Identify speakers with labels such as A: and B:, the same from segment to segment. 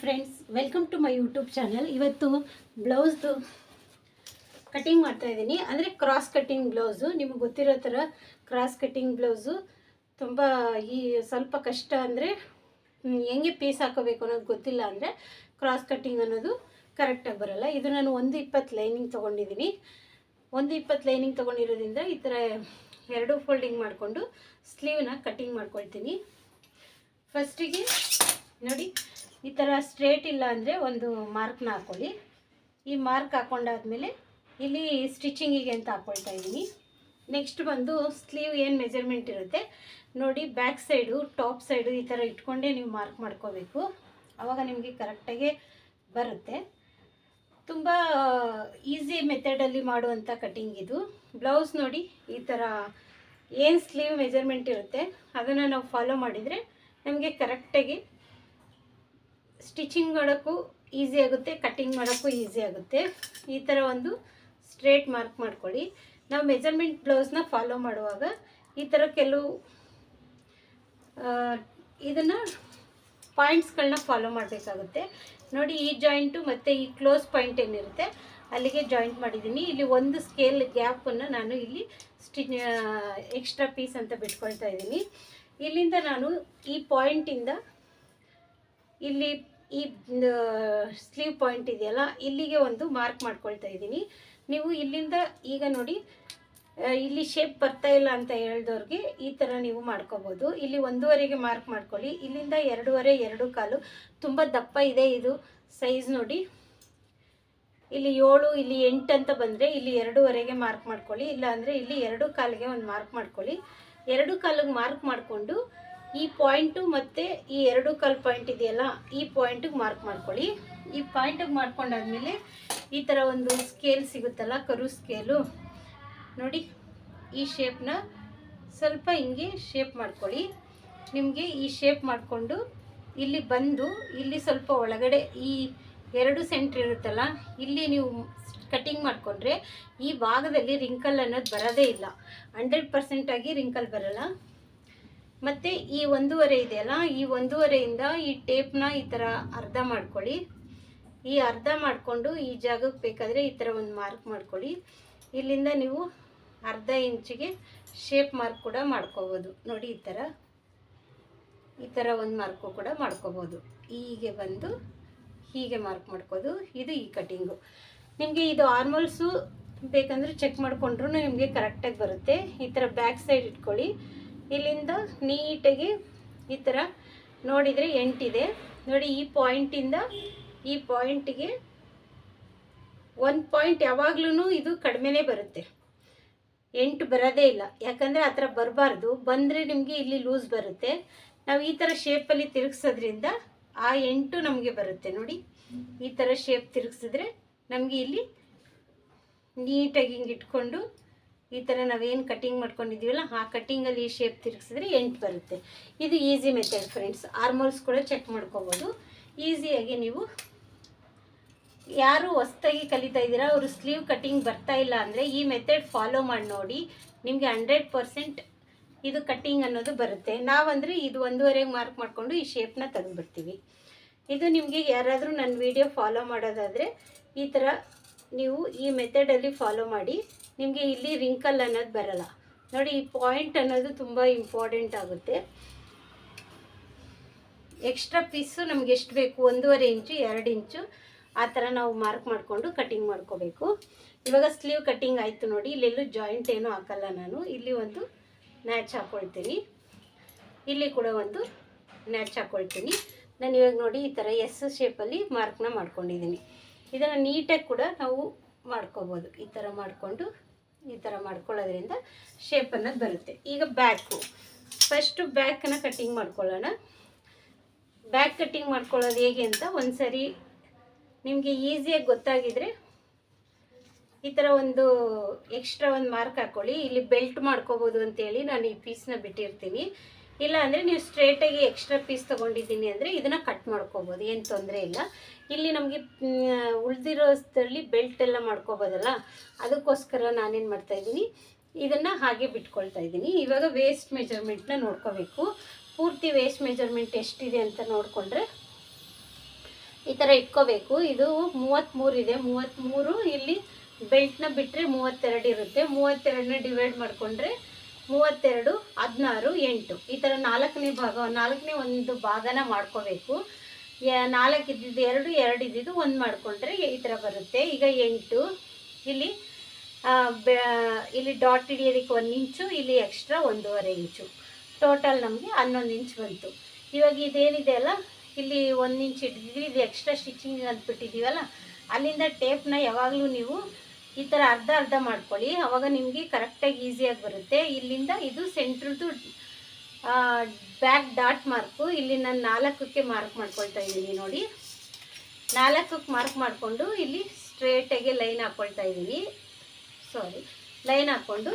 A: Friends welcome to my YouTube channel ಇವತ್ತು ಬ್ಲೌಸ್ದು cutting ಮಾಡ್ತಾ ಇದ್ದೀನಿ. ಅಂದರೆ ಕ್ರಾಸ್ ಕಟಿಂಗ್ ಬ್ಲೌಸು ನಿಮಗೆ ಗೊತ್ತಿರೋ ಥರ ಕ್ರಾಸ್ ಕಟಿಂಗ್ ಬ್ಲೌಸು ತುಂಬ ಈ ಸ್ವಲ್ಪ ಕಷ್ಟ ಅಂದರೆ ಹೆಂಗೆ ಪೀಸ್ ಹಾಕೋಬೇಕು ಅನ್ನೋದು ಗೊತ್ತಿಲ್ಲ ಅಂದರೆ ಕ್ರಾಸ್ ಕಟ್ಟಿಂಗ್ ಅನ್ನೋದು ಕರೆಕ್ಟಾಗಿ ಬರೋಲ್ಲ. ಇದು ನಾನು ಒಂದು ಇಪ್ಪತ್ತು ಲೈನಿಂಗ್ ತೊಗೊಂಡಿದ್ದೀನಿ. ಒಂದು ಇಪ್ಪತ್ತು ಲೈನಿಂಗ್ ತೊಗೊಂಡಿರೋದ್ರಿಂದ ಈ ಥರ ಎರಡು ಫೋಲ್ಡಿಂಗ್ ಮಾಡಿಕೊಂಡು ಸ್ಲೀವ್ನ ಕಟ್ಟಿಂಗ್ ಮಾಡ್ಕೊಳ್ತೀನಿ. ಫಸ್ಟಿಗೆ ನೋಡಿ ಈ ಥರ ಸ್ಟ್ರೇಟ್ ಇಲ್ಲ ಅಂದರೆ ಒಂದು ಮಾರ್ಕ್ನ ಹಾಕ್ಕೊಳ್ಳಿ ಈ ಮಾರ್ಕ್ ಹಾಕ್ಕೊಂಡಾದ್ಮೇಲೆ ಇಲ್ಲಿ ಸ್ಟಿಚಿಂಗಿಗೆ ಅಂತ ಹಾಕ್ಕೊಳ್ತಾ ಇದ್ದೀನಿ. ನೆಕ್ಸ್ಟ್ ಬಂದು ಸ್ಲೀವ್ ಏನು ಮೆಜರ್ಮೆಂಟ್ ಇರುತ್ತೆ? ನೋಡಿ ಬ್ಯಾಕ್ ಸೈಡು ಟಾಪ್ ಸೈಡು ಈ ಥರ ಇಟ್ಕೊಂಡೇ ನೀವು ಮಾರ್ಕ್ ಮಾಡ್ಕೋಬೇಕು. ಆವಾಗ ನಿಮಗೆ ಕರೆಕ್ಟಾಗಿ ಬರುತ್ತೆ. ತುಂಬ ಈಸಿ ಮೆಥಡಲ್ಲಿ ಮಾಡುವಂಥ ಕಟಿಂಗ್ ಇದು. ಬ್ಲೌಸ್ ನೋಡಿ, ಈ ಥರ ಏನು ಸ್ಲೀವ್ ಮೆಜರ್ಮೆಂಟ್ ಇರುತ್ತೆ, ಅದನ್ನು ನಾವು ಫಾಲೋ ಮಾಡಿದರೆ ನಮಗೆ ಕರೆಕ್ಟಾಗಿ ಸ್ಟಿಚಿಂಗ್ ಮಾಡೋಕ್ಕೂ ಈಸಿ ಆಗುತ್ತೆ ಕಟ್ಟಿಂಗ್ ಮಾಡೋಕ್ಕೂ ಈಸಿ ಆಗುತ್ತೆ. ಈ ಥರ ಒಂದು ಸ್ಟ್ರೇಟ್ ಮಾರ್ಕ್ ಮಾಡ್ಕೊಳ್ಳಿ. ನಾವು ಮೆಜರ್ಮೆಂಟ್ ಬ್ಲೌಸ್ನ ಫಾಲೋ ಮಾಡುವಾಗ ಈ ಥರ ಕೆಲವು ಇದನ್ನು ಪಾಯಿಂಟ್ಸ್ಗಳನ್ನ ಫಾಲೋ ಮಾಡಬೇಕಾಗುತ್ತೆ. ನೋಡಿ, ಈ ಜಾಯಿಂಟು ಮತ್ತು ಈ ಕ್ಲೋಸ್ ಪಾಯಿಂಟ್ ಏನಿರುತ್ತೆ, ಅಲ್ಲಿಗೆ ಜಾಯಿಂಟ್ ಮಾಡಿದ್ದೀನಿ. ಇಲ್ಲಿ ಒಂದು ಸ್ಕೇಲ್ ಗ್ಯಾಪನ್ನು ನಾನು ಇಲ್ಲಿ ಸ್ಟಿ ಎಕ್ಸ್ಟ್ರಾ ಪೀಸ್ ಅಂತ ಬಿಟ್ಕೊಳ್ತಾ ಇದ್ದೀನಿ. ಇಲ್ಲಿಂದ ನಾನು ಈ ಪಾಯಿಂಟಿಂದ ಇಲ್ಲಿ ಈ ಸ್ಲೀವ್ ಪಾಯಿಂಟ್ ಇದೆಯಲ್ಲ, ಇಲ್ಲಿಗೆ ಒಂದು ಮಾರ್ಕ್ ಮಾಡ್ಕೊಳ್ತಾ ಇದ್ದೀನಿ. ನೀವು ಇಲ್ಲಿಂದ ಈಗ ನೋಡಿ ಇಲ್ಲಿ ಶೇಪ್ ಬರ್ತಾ ಇಲ್ಲ ಅಂತ ಹೇಳ್ದವ್ರಿಗೆ ಈ ಥರ ನೀವು ಮಾಡ್ಕೋಬೋದು. ಇಲ್ಲಿ ಒಂದೂವರೆಗೆ ಮಾರ್ಕ್ ಮಾಡ್ಕೊಳ್ಳಿ. ಇಲ್ಲಿಂದ ಎರಡೂವರೆ, ಎರಡು ಕಾಲು, ತುಂಬ ದಪ್ಪ ಇದೆ ಇದು ಸೈಜ್ ನೋಡಿ. ಇಲ್ಲಿ ಏಳು, ಇಲ್ಲಿ ಎಂಟು ಅಂತ ಬಂದರೆ ಇಲ್ಲಿ ಎರಡೂವರೆಗೆ ಮಾರ್ಕ್ ಮಾಡ್ಕೊಳ್ಳಿ. ಇಲ್ಲ ಅಂದರೆ ಇಲ್ಲಿ ಎರಡು ಕಾಲಿಗೆ ಒಂದು ಮಾರ್ಕ್ ಮಾಡ್ಕೊಳ್ಳಿ. ಎರಡು ಕಾಲಿಗೆ ಮಾರ್ಕ್ ಮಾಡಿಕೊಂಡು ಈ ಪಾಯಿಂಟು ಮತ್ತು ಈ ಎರಡು ಕಲ್ ಪಾಯಿಂಟ್ ಇದೆಯಲ್ಲ, ಈ ಪಾಯಿಂಟಿಗೆ ಮಾರ್ಕ್ ಮಾಡ್ಕೊಳ್ಳಿ. ಈ ಪಾಯಿಂಟಿಗೆ ಮಾಡ್ಕೊಂಡಾದ್ಮೇಲೆ ಈ ಥರ ಒಂದು ಸ್ಕೇಲ್ ಸಿಗುತ್ತಲ್ಲ, ಕರು ಸ್ಕೇಲು ನೋಡಿ, ಈ ಶೇಪ್ನ ಸ್ವಲ್ಪ ಹಿಂಗೆ ಶೇಪ್ ಮಾಡ್ಕೊಳ್ಳಿ. ನಿಮಗೆ ಈ ಶೇಪ್ ಮಾಡಿಕೊಂಡು ಇಲ್ಲಿ ಬಂದು, ಇಲ್ಲಿ ಸ್ವಲ್ಪ ಒಳಗಡೆ ಈ ಎರಡು ಸೆಂಟ್ರ್ ಇರುತ್ತಲ್ಲ, ಇಲ್ಲಿ ನೀವು ಕಟಿಂಗ್ ಮಾಡಿಕೊಂಡ್ರೆ ಈ ಭಾಗದಲ್ಲಿ ರಿಂಕಲ್ ಅನ್ನೋದು ಬರೋದೇ ಇಲ್ಲ. ಹಂಡ್ರೆಡ್ ಪರ್ಸೆಂಟಾಗಿ ರಿಂಕಲ್ ಬರಲ್ಲ. ಮತ್ತು ಈ ಒಂದೂವರೆ ಇದೆಯಲ್ಲ, ಈ ಒಂದೂವರೆಯಿಂದ ಈ ಟೇಪ್ನ ಈ ಥರ ಅರ್ಧ ಮಾಡ್ಕೊಳ್ಳಿ. ಈ ಅರ್ಧ ಮಾಡಿಕೊಂಡು ಈ ಜಾಗಕ್ಕೆ ಬೇಕಾದರೆ ಈ ಥರ ಒಂದು ಮಾರ್ಕ್ ಮಾಡ್ಕೊಳ್ಳಿ. ಇಲ್ಲಿಂದ ನೀವು ಅರ್ಧ ಇಂಚಿಗೆ ಶೇಪ್ ಮಾರ್ಕ್ ಕೂಡ ಮಾಡ್ಕೋಬೋದು. ನೋಡಿ, ಈ ಥರ. ಈ ಥರ ಒಂದು ಮಾರ್ಕು ಕೂಡ ಮಾಡ್ಕೋಬೋದು. ಹೀಗೆ ಬಂದು ಹೀಗೆ ಮಾರ್ಕ್ ಮಾಡ್ಕೋದು. ಇದು ಈ ಕಟಿಂಗು. ನಿಮಗೆ ಇದು ಆರ್ಮಲ್ಸು ಬೇಕಂದ್ರೆ ಚೆಕ್ ಮಾಡಿಕೊಂಡ್ರೂ ನಿಮಗೆ ಕರೆಕ್ಟಾಗಿ ಬರುತ್ತೆ. ಈ ಥರ ಬ್ಯಾಕ್ ಸೈಡ್ ಇಟ್ಕೊಳ್ಳಿ. ಇಲ್ಲಿಂದ ನೀಟಾಗಿ ಈ ಥರ ನೋಡಿದರೆ ಎಂಟಿದೆ. ನೋಡಿ, ಈ ಪಾಯಿಂಟಿಂದ ಈ ಪಾಯಿಂಟಿಗೆ ಒಂದು ಪಾಯಿಂಟ್ ಯಾವಾಗ್ಲೂ ಇದು ಕಡಿಮೆನೇ ಬರುತ್ತೆ. ಎಂಟು ಬರೋದೇ ಇಲ್ಲ. ಯಾಕಂದರೆ ಆ ಥರ ಬರಬಾರ್ದು. ಬಂದರೆ ನಿಮಗೆ ಇಲ್ಲಿ ಲೂಸ್ ಬರುತ್ತೆ. ನಾವು ಈ ಥರ ಶೇಪಲ್ಲಿ ತಿರುಗಿಸೋದ್ರಿಂದ ಆ ಎಂಟು ನಮಗೆ ಬರುತ್ತೆ. ನೋಡಿ, ಈ ಥರ ಶೇಪ್ ತಿರುಗಿಸಿದ್ರೆ ನಮಗೆ ಇಲ್ಲಿ ನೀಟಾಗಿ ಹಿಂಗೆ ಇಟ್ಕೊಂಡು ಈ ಥರ ನಾವೇನು ಕಟ್ಟಿಂಗ್ ಮಾಡ್ಕೊಂಡಿದ್ದೀವಲ್ಲ, ಆ ಕಟ್ಟಿಂಗಲ್ಲಿ ಈ ಶೇಪ್ ತಿರುಗಿಸಿದ್ರೆ ಎಂಟು ಬರುತ್ತೆ. ಇದು ಈಸಿ ಮೆಥಡ್ ಫ್ರೆಂಡ್ಸ್ ಆರ್ಮೋಲ್ಸ್ ಕೂಡ ಚೆಕ್ ಮಾಡ್ಕೊಬೋದು. ಈಸಿಯಾಗಿ ನೀವು ಯಾರು ಹೊಸ್ತಾಗಿ ಕಲಿತಾ ಇದ್ದೀರಾ, ಅವರು ಸ್ಲೀವ್ ಕಟ್ಟಿಂಗ್ ಬರ್ತಾ ಇಲ್ಲ ಅಂದರೆ ಈ ಮೆಥಡ್ ಫಾಲೋ ಮಾಡಿ ನೋಡಿ. ನಿಮಗೆ ಹಂಡ್ರೆಡ್ ಪರ್ಸೆಂಟ್ ಇದು ಕಟ್ಟಿಂಗ್ ಅನ್ನೋದು ಬರುತ್ತೆ. ನಾವಂದರೆ ಇದು ಒಂದೂವರೆಗೆ ಮಾರ್ಕ್ ಮಾಡಿಕೊಂಡು ಈ ಶೇಪ್ನ ತೆಗೆದುಬಿಡ್ತೀವಿ ಇದು ನಿಮಗೆ ಯಾರಾದರೂ ನನ್ನ ವಿಡಿಯೋ ಫಾಲೋ ಮಾಡೋದಾದರೆ ಈ ಥರ ನೀವು ಈ ಮೆಥಡಲ್ಲಿ ಫಾಲೋ ಮಾಡಿ ನಿಮಗೆ ಇಲ್ಲಿ ರಿಂಕಲ್ ಅನ್ನೋದು ಬರಲ್ಲ. ನೋಡಿ, ಈ ಪಾಯಿಂಟ್ ಅನ್ನೋದು ತುಂಬ ಇಂಪಾರ್ಟೆಂಟ್ ಆಗುತ್ತೆ. ಎಕ್ಸ್ಟ್ರಾ ಪೀಸು ನಮ್ಗೆ ಎಷ್ಟು ಬೇಕು? ಒಂದೂವರೆ ಇಂಚು, ಎರಡು ಇಂಚು. ಆ ಥರ ನಾವು ಮಾರ್ಕ್ ಮಾಡಿಕೊಂಡು ಕಟಿಂಗ್ ಮಾಡ್ಕೋಬೇಕು. ಇವಾಗ ಸ್ಲೀವ್ ಕಟ್ಟಿಂಗ್ ಆಯಿತು ನೋಡಿ, ಇಲ್ಲೆಲ್ಲೂ ಜಾಯಿಂಟ್ ಏನೂ ಹಾಕಲ್ಲ ನಾನು. ಇಲ್ಲಿ ಒಂದು ನ್ಯಾಚ್ ಹಾಕ್ಕೊಳ್ತೀನಿ ಇಲ್ಲಿ ಕೂಡ ಒಂದು ನ್ಯಾಚ್ ಹಾಕ್ಕೊಳ್ತೀನಿ ನಾನು ಇವಾಗ ನೋಡಿ ಈ ಥರ ಎಸ್ ಶೇಪಲ್ಲಿ ಮಾರ್ಕ್ನ ಮಾಡ್ಕೊಂಡಿದ್ದೀನಿ. ಇದನ್ನು ನೀಟಾಗಿ ಕೂಡ ನಾವು ಮಾಡ್ಕೋಬೋದು. ಈ ಥರ ಮಾಡಿಕೊಂಡು, ಈ ಥರ ಮಾಡ್ಕೊಳ್ಳೋದ್ರಿಂದ ಶೇಪ್ ಅನ್ನೋದು ಬರುತ್ತೆ. ಈಗ ಬ್ಯಾಕು ಫಸ್ಟು ಬ್ಯಾಕನ್ನು ಕಟ್ಟಿಂಗ್ ಮಾಡ್ಕೊಳ್ಳೋಣ. ಬ್ಯಾಕ್ ಕಟ್ಟಿಂಗ್ ಮಾಡ್ಕೊಳ್ಳೋದು ಹೇಗೆ ಅಂತ ಒಂದು ಸರಿ ನಿಮಗೆ ಈಸಿಯಾಗಿ ಗೊತ್ತಾಗಿದ್ರೆ ಈ ಥರ ಒಂದು ಎಕ್ಸ್ಟ್ರಾ ಒಂದು ಮಾರ್ಕ್ ಹಾಕ್ಕೊಳ್ಳಿ ಇಲ್ಲಿ ಬೆಲ್ಟ್ ಮಾಡ್ಕೋಬೋದು ಅಂತೇಳಿ ನಾನು ಈ ಪೀಸ್ನ ಬಿಟ್ಟಿರ್ತೀನಿ. ಇಲ್ಲ ಅಂದರೆ ನೀವು ಸ್ಟ್ರೇಟಾಗಿ ಎಕ್ಸ್ಟ್ರಾ ಪೀಸ್ ತೊಗೊಂಡಿದ್ದೀನಿ ಅಂದರೆ ಇದನ್ನು ಕಟ್ ಮಾಡ್ಕೋಬೋದು, ಏನು ತೊಂದರೆ ಇಲ್ಲ. ಇಲ್ಲಿ ನಮಗೆ ಉಳಿದಿರೋದ್ರಲ್ಲಿ ಬೆಲ್ಟ್ ಎಲ್ಲ ಮಾಡ್ಕೋಬೋದಲ್ಲ, ಅದಕ್ಕೋಸ್ಕರ ನಾನೇನು ಮಾಡ್ತಾಯಿದ್ದೀನಿ ಇದನ್ನು ಹಾಗೆ ಬಿಟ್ಕೊಳ್ತಾ ಇದ್ದೀನಿ. ಇವಾಗ ವೇಸ್ಟ್ ಮೆಜರ್ಮೆಂಟ್ನ ನೋಡ್ಕೋಬೇಕು. ಪೂರ್ತಿ ವೇಸ್ಟ್ ಮೆಜರ್ಮೆಂಟ್ ಎಷ್ಟಿದೆ ಅಂತ ನೋಡಿಕೊಂಡ್ರೆ, ಈ ಥರ ಇಟ್ಕೋಬೇಕು. ಇದು ಮೂವತ್ತ್ಮೂರು ಇದೆ. ಮೂವತ್ತ್ಮೂರು ಇಲ್ಲಿ ಬೆಲ್ಟ್ನ ಬಿಟ್ಟರೆ ಮೂವತ್ತೆರಡು ಇರುತ್ತೆ. ಮೂವತ್ತೆರಡನ್ನ ಡಿವೈಡ್ ಮಾಡಿಕೊಂಡ್ರೆ ಮೂವತ್ತೆರಡು, ಹದಿನಾರು, ಎಂಟು. ಈ ಥರ ನಾಲ್ಕನೇ ಭಾಗ, ನಾಲ್ಕನೇ ಒಂದು ಭಾಗನ ಮಾಡ್ಕೋಬೇಕು. ನಾಲ್ಕು ಇದ್ದಿದ್ದು ಎರಡು ಎರಡು ಇದ್ದಿದ್ದು ಒಂದು ಮಾಡಿಕೊಂಡ್ರೆ ಈ ಥರ ಬರುತ್ತೆ. ಈಗ ಎಂಟು. ಇಲ್ಲಿ ಇಲ್ಲಿ ಡಾಟ್ ಹಿಡಿಯೋದಕ್ಕೆ ಒಂದು ಇಂಚು, ಇಲ್ಲಿ ಎಕ್ಸ್ಟ್ರಾ ಒಂದೂವರೆ ಇಂಚು. ಟೋಟಲ್ ನಮಗೆ ಹನ್ನೊಂದು ಇಂಚ್ ಬಂತು. ಇವಾಗ ಇದೇನಿದೆ ಅಲ್ಲ? ಇಲ್ಲಿ ಒಂದು ಇಂಚ್ ಹಿಡಿದಿದ್ವಿ ಇದು ಎಕ್ಸ್ಟ್ರಾ ಸ್ಟಿಚಿಂಗ್ ಅಂದ್ಬಿಟ್ಟಿದ್ದೀವಲ್ಲ? ಅಲ್ಲಿಂದ ಟೇಪ್ನ ಯಾವಾಗಲೂ ನೀವು ಈ ಥರ ಅರ್ಧ ಅರ್ಧ ಮಾಡ್ಕೊಳ್ಳಿ. ಅವಾಗ ನಿಮಗೆ ಕರೆಕ್ಟಾಗಿ ಈಸಿಯಾಗಿ ಬರುತ್ತೆ. ಇಲ್ಲಿಂದ ಇದು ಸೆಂಟ್ರದ್ದು ಬ್ಯಾಕ್ ಡಾಟ್ ಮಾರ್ಕು ಇಲ್ಲಿ ನಾನು ನಾಲ್ಕಕ್ಕೆ ಮಾರ್ಕ್ ಮಾಡ್ಕೊಳ್ತಾ ಇದ್ದೀನಿ ನೋಡಿ. ನಾಲ್ಕಕ್ಕೆ ಮಾರ್ಕ್ ಮಾಡಿಕೊಂಡು ಇಲ್ಲಿ ಸ್ಟ್ರೇಟಾಗಿ ಲೈನ್ ಹಾಕ್ಕೊಳ್ತಾ ಇದ್ದೀನಿ. ಸಾರಿ ಲೈನ್ ಹಾಕ್ಕೊಂಡು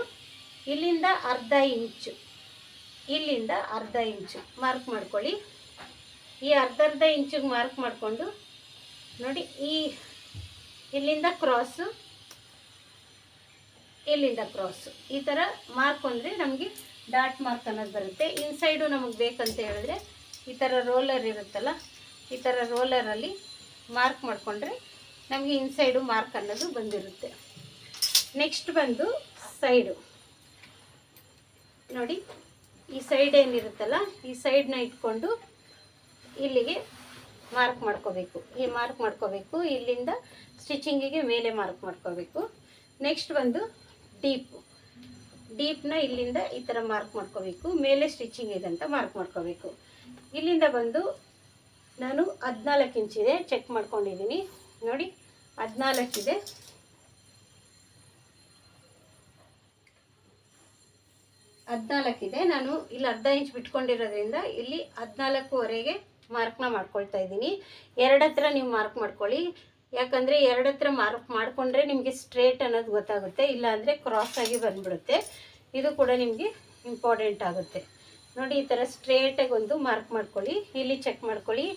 A: ಇಲ್ಲಿಂದ ಅರ್ಧ ಇಂಚು ಇಲ್ಲಿಂದ ಅರ್ಧ ಇಂಚು ಮಾರ್ಕ್ ಮಾಡ್ಕೊಳ್ಳಿ. ಈ ಅರ್ಧ ಅರ್ಧ ಇಂಚಿಗೆ ಮಾರ್ಕ್ ಮಾಡಿಕೊಂಡು ನೋಡಿ ಈ ಇಲ್ಲಿಂದ ಕ್ರಾಸು ಇಲ್ಲಿಂದ ಕ್ರಾಸು ಈ ಥರ ಮಾರ್ಕ್ ಅಂದರೆ ನಮಗೆ ಡಾಟ್ ಮಾರ್ಕ್ ಅನ್ನೋದು ಬರುತ್ತೆ. ಇನ್ಸೈಡು ನಮಗೆ ಬೇಕಂತ ಹೇಳಿದ್ರೆ ಈ ಥರ ರೋಲರ್ ಇರುತ್ತಲ್ಲ, ಈ ಥರ ರೋಲರಲ್ಲಿ ಮಾರ್ಕ್ ಮಾಡಿಕೊಂಡ್ರೆ ನಮಗೆ ಇನ್ಸೈಡು ಮಾರ್ಕ್ ಅನ್ನೋದು ಬಂದಿರುತ್ತೆ. ನೆಕ್ಸ್ಟ್ ಬಂದು ಸೈಡು ನೋಡಿ, ಈ ಸೈಡ್ ಏನಿರುತ್ತಲ್ಲ, ಈ ಸೈಡ್ನ ಇಟ್ಕೊಂಡು ಇಲ್ಲಿಗೆ ಮಾರ್ಕ್ ಮಾಡ್ಕೋಬೇಕು. ಈ ಮಾರ್ಕ್ ಮಾಡ್ಕೋಬೇಕು, ಇಲ್ಲಿಂದ ಸ್ಟಿಚಿಂಗಿಗೆ ಮೇಲೆ ಮಾರ್ಕ್ ಮಾಡ್ಕೋಬೇಕು. ನೆಕ್ಸ್ಟ್ ಬಂದು ಡೀಪು, ಡೀಪ್ನ ಇಲ್ಲಿಂದ ಈ ಥರ ಮಾರ್ಕ್ ಮಾಡ್ಕೋಬೇಕು. ಮೇಲೆ ಸ್ಟಿಚಿಂಗ್ ಇದೆ ಅಂತ ಮಾರ್ಕ್ ಮಾಡ್ಕೋಬೇಕು. ಇಲ್ಲಿಂದ ಬಂದು ನಾನು ಹದಿನಾಲ್ಕು ಇಂಚಿದೆ ಚೆಕ್ ಮಾಡ್ಕೊಂಡಿದ್ದೀನಿ. ನೋಡಿ, ಹದಿನಾಲ್ಕು ಇದೆ. ಹದಿನಾಲ್ಕು ಇದೆ. ನಾನು ಇಲ್ಲಿ ಅರ್ಧ ಇಂಚ್ ಬಿಟ್ಕೊಂಡಿರೋದ್ರಿಂದ ಇಲ್ಲಿ ಹದಿನಾಲ್ಕುವರೆಗೆ ಮಾರ್ಕ್ನ ಮಾಡ್ಕೊಳ್ತಾ ಇದ್ದೀನಿ. ಎರಡತ್ರ ನೀವು ಮಾರ್ಕ್ ಮಾಡ್ಕೊಳ್ಳಿ. ಯಾಕಂದರೆ ಎರಡು ಹತ್ರ ಮಾರ್ಕ್ ಮಾಡಿಕೊಂಡ್ರೆ ನಿಮಗೆ ಸ್ಟ್ರೇಟ್ ಅನ್ನೋದು ಗೊತ್ತಾಗುತ್ತೆ ಇಲ್ಲಾಂದರೆ ಕ್ರಾಸ್ ಆಗಿ ಬಂದ್ಬಿಡುತ್ತೆ. ಇದು ಕೂಡ ನಿಮಗೆ ಇಂಪಾರ್ಟೆಂಟ್ ಆಗುತ್ತೆ. ನೋಡಿ, ಈ ಥರ ಸ್ಟ್ರೇಟಾಗಿ ಒಂದು ಮಾರ್ಕ್ ಮಾಡ್ಕೊಳ್ಳಿ, ಇಲ್ಲಿ ಚೆಕ್ ಮಾಡ್ಕೊಳ್ಳಿ.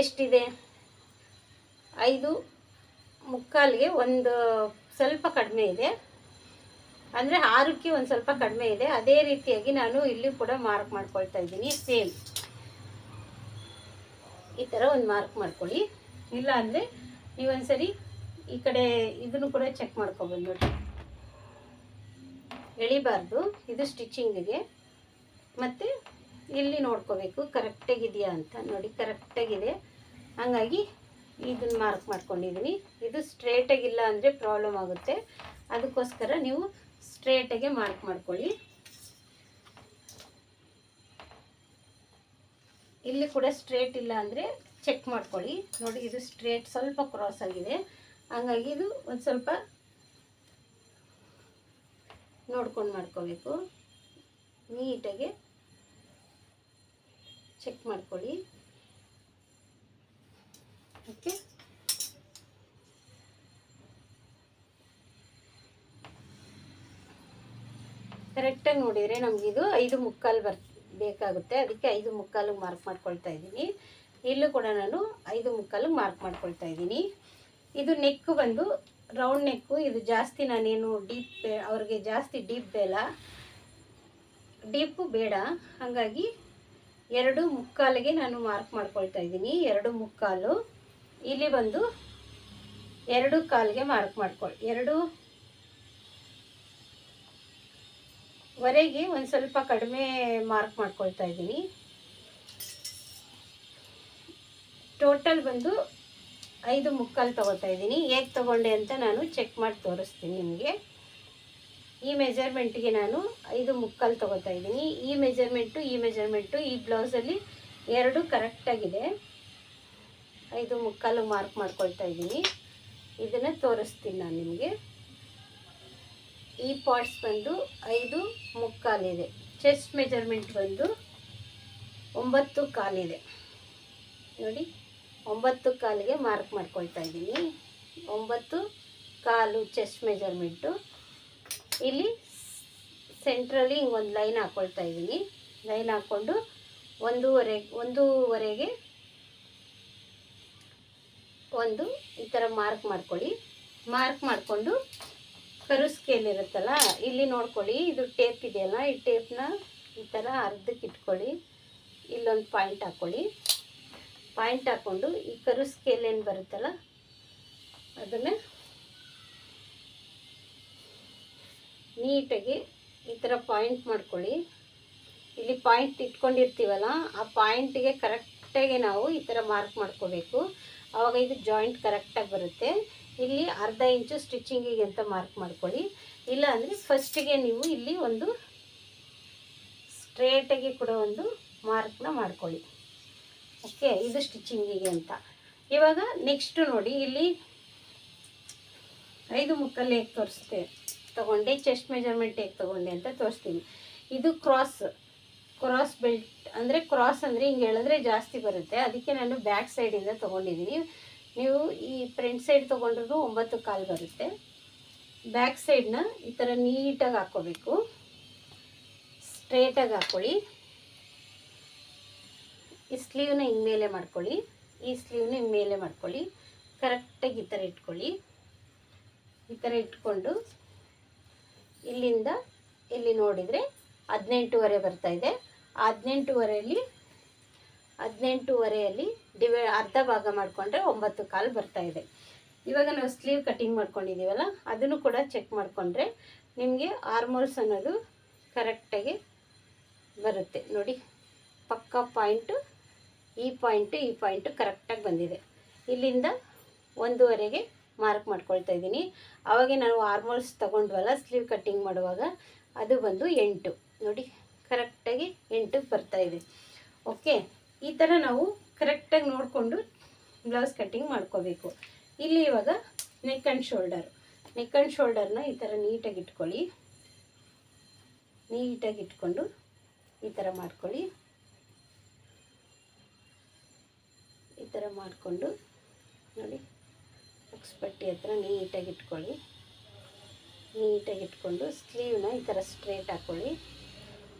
A: ಎಷ್ಟಿದೆ? ಐದು ಮುಕ್ಕಾಲಿಗೆ ಒಂದು ಸ್ವಲ್ಪ ಕಡಿಮೆ ಇದೆ. ಅಂದರೆ ಆರಕ್ಕೆ ಒಂದು ಸ್ವಲ್ಪ ಕಡಿಮೆ ಇದೆ. ಅದೇ ರೀತಿಯಾಗಿ ನಾನು ಇಲ್ಲಿ ಕೂಡ ಮಾರ್ಕ್ ಮಾಡ್ಕೊಳ್ತಾ ಇದ್ದೀನಿ ಸೇಮ್ ಈ ಥರ ಒಂದು ಮಾರ್ಕ್ ಮಾಡ್ಕೊಳ್ಳಿ. ಇಲ್ಲ ಅಂದರೆ ನೀವೊಂದ್ಸರಿ ಈ ಕಡೆ ಇದನ್ನು ಕೂಡ ಚೆಕ್ ಮಾಡ್ಕೊಬೋದು ನೋಡಿ. ಎಳಿಬಾರ್ದು, ಇದು ಸ್ಟಿಚಿಂಗಿಗೆ ಮತ್ತು ಇಲ್ಲಿ ನೋಡ್ಕೋಬೇಕು ಕರೆಕ್ಟಾಗಿದೆಯಾ ಅಂತ. ನೋಡಿ ಕರೆಕ್ಟಾಗಿದೆ ಹಾಗಾಗಿ ಇದನ್ನು ಮಾರ್ಕ್ ಮಾಡ್ಕೊಂಡಿದ್ದೀನಿ ಇದು ಸ್ಟ್ರೇಟಾಗಿಲ್ಲ ಅಂದರೆ ಪ್ರಾಬ್ಲಮ್ ಆಗುತ್ತೆ. ಅದಕ್ಕೋಸ್ಕರ ನೀವು ಸ್ಟ್ರೇಟಾಗೆ ಮಾರ್ಕ್ ಮಾಡ್ಕೊಳ್ಳಿ. ಇಲ್ಲಿ ಕೂಡ ಸ್ಟ್ರೇಟ್ ಇಲ್ಲ ಅಂದರೆ ಚೆಕ್ ಮಾಡ್ಕೊಳ್ಳಿ. ನೋಡಿ, ಇದು ಸ್ಟ್ರೇಟ್ ಸ್ವಲ್ಪ ಕ್ರಾಸ್ ಆಗಿದೆ. ಹಂಗಾಗಿ ಇದು ಒಂದು ಸ್ವಲ್ಪ ನೋಡ್ಕೊಂಡು ಮಾಡ್ಕೋಬೇಕು. ನೀಟಾಗಿ ಚೆಕ್ ಮಾಡ್ಕೊಳ್ಳಿ. ಓಕೆ ಕರೆಕ್ಟಾಗಿ ನೋಡಿದರೆ ನಮಗಿದು ಐದು ಮುಕ್ಕಾಲು ಬರ್, ಬೇಕಾಗುತ್ತೆ. ಅದಕ್ಕೆ ಐದು ಮುಕ್ಕಾಲು ಮಾರ್ಕ್ ಮಾಡ್ಕೊಳ್ತಾ ಇದ್ದೀನಿ. ಇಲ್ಲೂ ಕೂಡ ನಾನು ಐದು ಮುಕ್ಕಾಲು ಮಾರ್ಕ್ ಮಾಡ್ಕೊಳ್ತಾ ಇದ್ದೀನಿ. ಇದು ನೆಕ್ಕು ಬಂದು ರೌಂಡ್ ನೆಕ್ಕು ಇದು ಜಾಸ್ತಿ ನಾನೇನು ಡೀಪ್ ಅವ್ರಿಗೆ ಜಾಸ್ತಿ ಡೀಪ್ ಬೇಡ. ಡೀಪು ಬೇಡ. ಹಾಗಾಗಿ ಎರಡು ಮುಕ್ಕಾಲಿಗೆ ನಾನು ಮಾರ್ಕ್ ಮಾಡ್ಕೊಳ್ತಾ ಇದ್ದೀನಿ. ಎರಡು ಮುಕ್ಕಾಲು. ಇಲ್ಲಿ ಬಂದು ಎರಡು ಕಾಲಿಗೆ ಮಾರ್ಕ್ ಮಾಡ್ಕೊಳ್ಳಿ ಎರಡು ವರೆಗೆ ಒಂದು ಸ್ವಲ್ಪ ಕಡಿಮೆ ಮಾರ್ಕ್ ಮಾಡ್ಕೊಳ್ತಾ ಇದ್ದೀನಿ. ಟೋಟಲ್ ಬಂದು ಐದು ಮುಕ್ಕಾಲು ತೊಗೋತಾ ಇದ್ದೀನಿ. ಹೇಗೆ ತೊಗೊಂಡೆ ಅಂತ ನಾನು ಚೆಕ್ ಮಾಡಿ ತೋರಿಸ್ತೀನಿ ನಿಮಗೆ. ಈ ಮೆಜರ್ಮೆಂಟ್ಗೆ ನಾನು ಐದು ಮುಕ್ಕಾಲು ತೊಗೋತಾ ಇದ್ದೀನಿ. ಈ ಮೆಜರ್ಮೆಂಟು ಈ ಮೆಜರ್ಮೆಂಟು, ಈ ಬ್ಲೌಸಲ್ಲಿ ಎರಡು ಕರೆಕ್ಟಾಗಿದೆ ಐದು ಮುಕ್ಕಾಲು ಮಾರ್ಕ್ ಮಾಡ್ಕೊಳ್ತಾ ಇದ್ದೀನಿ. ಇದನ್ನು ತೋರಿಸ್ತೀನಿ ನಾನು ನಿಮಗೆ. ಈ ಪಾರ್ಟ್ಸ್ ಬಂದು ಐದು ಮುಕ್ಕಾಲಿದೆ ಚೆಸ್ಟ್ ಮೆಜರ್ಮೆಂಟ್ ಬಂದು ಒಂಬತ್ತು ಕಾಲಿದೆ ನೋಡಿ. ಒಂಬತ್ತು ಕಾಲಿಗೆ ಮಾರ್ಕ್ ಮಾಡ್ಕೊಳ್ತಾ ಇದ್ದೀನಿ. ಒಂಬತ್ತು ಕಾಲು ಚೆಸ್ಟ್ ಮೆಜರ್ಮೆಂಟು ಇಲ್ಲಿ ಸೆಂಟ್ರಲ್ಲಿ ಒಂದು ಲೈನ್ ಹಾಕ್ಕೊಳ್ತಾ ಇದ್ದೀನಿ. ಲೈನ್ ಹಾಕ್ಕೊಂಡು ಒಂದೂವರೆ, ಒಂದೂವರೆಗೆ ಒಂದು ಈ ಥರ ಮಾರ್ಕ್ ಮಾಡ್ಕೊಳ್ಳಿ. ಮಾರ್ಕ್ ಮಾಡಿಕೊಂಡು ಕರು ಸ್ಕೇಲ್ ಇರುತ್ತಲ್ಲ ಇಲ್ಲಿ ನೋಡ್ಕೊಳ್ಳಿ, ಇದು ಟೇಪ್ ಇದೆಯಲ್ಲ, ಈ ಟೇಪ್ನ ಈ ಥರ ಅರ್ಧಕ್ಕೆ ಇಟ್ಕೊಳ್ಳಿ. ಇಲ್ಲೊಂದು ಪಾಯಿಂಟ್ ಹಾಕ್ಕೊಳ್ಳಿ ಪಾಯಿಂಟ್ ಹಾಕ್ಕೊಂಡು ಈ ಕರು ಸ್ಕೇಲ್ ಏನು ಬರುತ್ತಲ್ಲ, ಅದನ್ನು ನೀಟಾಗಿ ಈ ಥರ ಪಾಯಿಂಟ್ ಮಾಡ್ಕೊಳ್ಳಿ. ಇಲ್ಲಿ ಪಾಯಿಂಟ್ ಇಟ್ಕೊಂಡಿರ್ತೀವಲ್ಲ, ಆ ಪಾಯಿಂಟಿಗೆ ಕರೆಕ್ಟಾಗಿ ನಾವು ಈ ಥರ ಮಾರ್ಕ್ ಮಾಡ್ಕೋಬೇಕು. ಆವಾಗ ಇದು ಜಾಯಿಂಟ್ ಕರೆಕ್ಟಾಗಿ ಬರುತ್ತೆ. ಇಲ್ಲಿ ಅರ್ಧ ಇಂಚು ಸ್ಟಿಚ್ಚಿಂಗಿಗೆ ಅಂತ ಮಾರ್ಕ್ ಮಾಡ್ಕೊಳ್ಳಿ. ಇಲ್ಲ ಅಂದರೆ ಫಸ್ಟಿಗೆ ನೀವು ಇಲ್ಲಿ ಒಂದು ಸ್ಟ್ರೇಟಾಗಿ ಕೂಡ ಒಂದು ಮಾರ್ಕ್ನ ಮಾಡ್ಕೊಳ್ಳಿ. ಓಕೆ, ಇದು ಸ್ಟಿಚಿಂಗಿಗೆ ಅಂತ. ಇವಾಗ ನೆಕ್ಸ್ಟು ನೋಡಿ, ಇಲ್ಲಿ ಐದು ಮುಕ್ಕಲ್ಲಿ ಹೇಗೆ ತೋರಿಸ್ತೆ? ತೊಗೊಂಡೆ ಚೆಸ್ಟ್ ಮೆಜರ್ಮೆಂಟ್ ಹೇಗೆ ತೊಗೊಂಡೆ ಅಂತ ತೋರಿಸ್ತೀನಿ. ಇದು ಕ್ರಾಸ್ ಕ್ರಾಸ್ ಬೆಲ್ಟ್ ಅಂದರೆ ಕ್ರಾಸ್ ಅಂದರೆ ಹಿಂಗೆ ಹೇಳಿದ್ರೆ ಜಾಸ್ತಿ ಬರುತ್ತೆ. ಅದಕ್ಕೆ ನಾನು ಬ್ಯಾಕ್ ಸೈಡಿಂದ ತೊಗೊಂಡಿದ್ದೀನಿ. ನೀವು ಈ ಫ್ರಂಟ್ ಸೈಡ್ ತೊಗೊಂಡ್ರೂ ಒಂಬತ್ತು ಕಾಲು ಬರುತ್ತೆ. ಬ್ಯಾಕ್ ಸೈಡ್ನ ಈ ಥರ ನೀಟಾಗಿ ಹಾಕ್ಕೋಬೇಕು. ಸ್ಟ್ರೇಟಾಗಿ ಹಾಕ್ಕೊಳ್ಳಿ ಈ ಸ್ಲೀವ್ನ ಹಿಂಗೆ ಮೇಲೆ ಮಾಡ್ಕೊಳ್ಳಿ. ಈ ಸ್ಲೀವ್ನ ಹಿಂಗೆ ಮೇಲೆ ಮಾಡ್ಕೊಳ್ಳಿ. ಕರೆಕ್ಟಾಗಿ ಈ ಥರ ಇಟ್ಕೊಳ್ಳಿ. ಈ ಥರ ಇಟ್ಕೊಂಡು ಇಲ್ಲಿಂದ ಇಲ್ಲಿ ನೋಡಿದರೆ ಹದಿನೆಂಟುವರೆ ಬರ್ತಾ ಇದೆ. ಹದಿನೆಂಟೂವರೆಯಲ್ಲಿ, ಹದಿನೆಂಟುವರೆಯಲ್ಲಿ ಡಿವೈ, ಅರ್ಧ ಭಾಗ ಮಾಡಿಕೊಂಡ್ರೆ ಒಂಬತ್ತು ಕಾಲು ಬರ್ತಾ ಇದೆ. ಇವಾಗ ನಾವು ಸ್ಲೀವ್ ಕಟಿಂಗ್ ಮಾಡ್ಕೊಂಡಿದ್ದೀವಲ್ಲ, ಅದನ್ನು ಕೂಡ ಚೆಕ್ ಮಾಡಿಕೊಂಡ್ರೆ ನಿಮಗೆ ಆರ್ಮೋಲ್ಸ್ ಅನ್ನೋದು ಕರೆಕ್ಟಾಗಿ ಬರುತ್ತೆ. ನೋಡಿ, ಪಕ್ಕ ಪಾಯಿಂಟು ಈ ಪಾಯಿಂಟು ಈ ಪಾಯಿಂಟು ಕರೆಕ್ಟಾಗಿ ಬಂದಿದೆ. ಇಲ್ಲಿಂದ ಒಂದೂವರೆಗೆ ಮಾರ್ಕ್ ಮಾಡ್ಕೊಳ್ತಾ ಇದ್ದೀನಿ. ಅವಾಗೆ ನಾವು ಆರ್ಮೋಲ್ಸ್ ತೊಗೊಂಡ್ವಲ್ಲ ಸ್ಲೀವ್ ಕಟ್ಟಿಂಗ್ ಮಾಡುವಾಗ, ಅದು ಬಂದು ಎಂಟು. ನೋಡಿ ಕರೆಕ್ಟಾಗಿ ಎಂಟು ಬರ್ತಾ ಇದೆ. ಓಕೆ ಈ ಥರ ನಾವು ಕರೆಕ್ಟಾಗಿ ನೋಡಿಕೊಂಡು ಬ್ಲೌಸ್ ಕಟ್ಟಿಂಗ್ ಮಾಡ್ಕೋಬೇಕು. ಇಲ್ಲಿ ಇವಾಗ neck and shoulder neck and ಶೋಲ್ಡರ್ನ ಈ ಥರ ನೀಟಾಗಿ ಇಟ್ಕೊಳ್ಳಿ. ನೀಟಾಗಿ ಇಟ್ಕೊಂಡು ಈ ಥರ ಮಾಡ್ಕೊಳ್ಳಿ. ಥರ ಮಾಡಿಕೊಂಡು ನೋಡಿ ಬಾಕ್ಸ್ ಪಟ್ಟಿ ಹತ್ರ ನೀಟಾಗಿ ಇಟ್ಕೊಳ್ಳಿ. ನೀಟಾಗಿ ಇಟ್ಕೊಂಡು ಸ್ಲೀವ್ನ ಈ ಥರ ಸ್ಟ್ರೇಟ್ ಹಾಕ್ಕೊಳ್ಳಿ